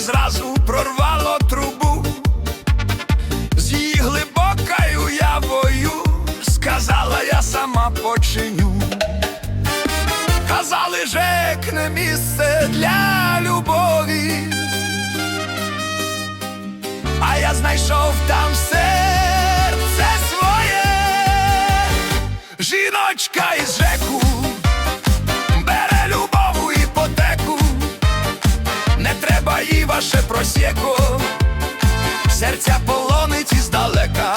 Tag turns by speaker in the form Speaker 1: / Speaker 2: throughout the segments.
Speaker 1: зразу прорвало трубу. З її глибокою явою сказала, я сама починю. Казали, жек не місце для любові. А я знайшов там серце ваше просєко, серця полонить іздалека.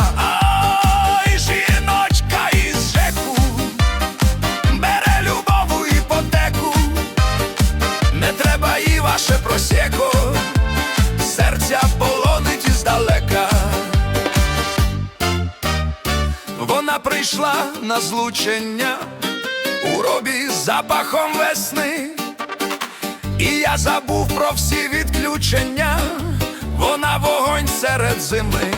Speaker 1: Ой, жіночка із жеку, бере любов у іпотеку, не треба їй ваше просєко серця полонить іздалека. Вона прийшла на злучення. У робі запахом весни, і я забув про всі відключення, вона вогонь серед зими.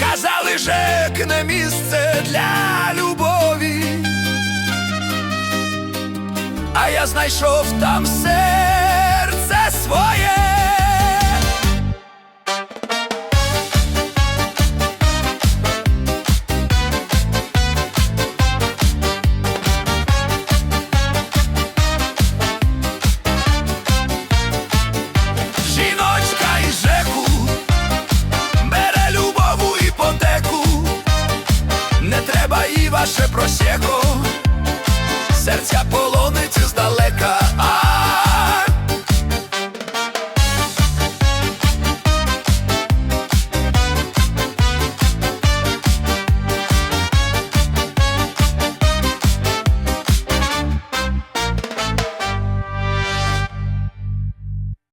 Speaker 1: Казали, жек не місце для любові, а я знайшов там серце своє. просеку, серця полони.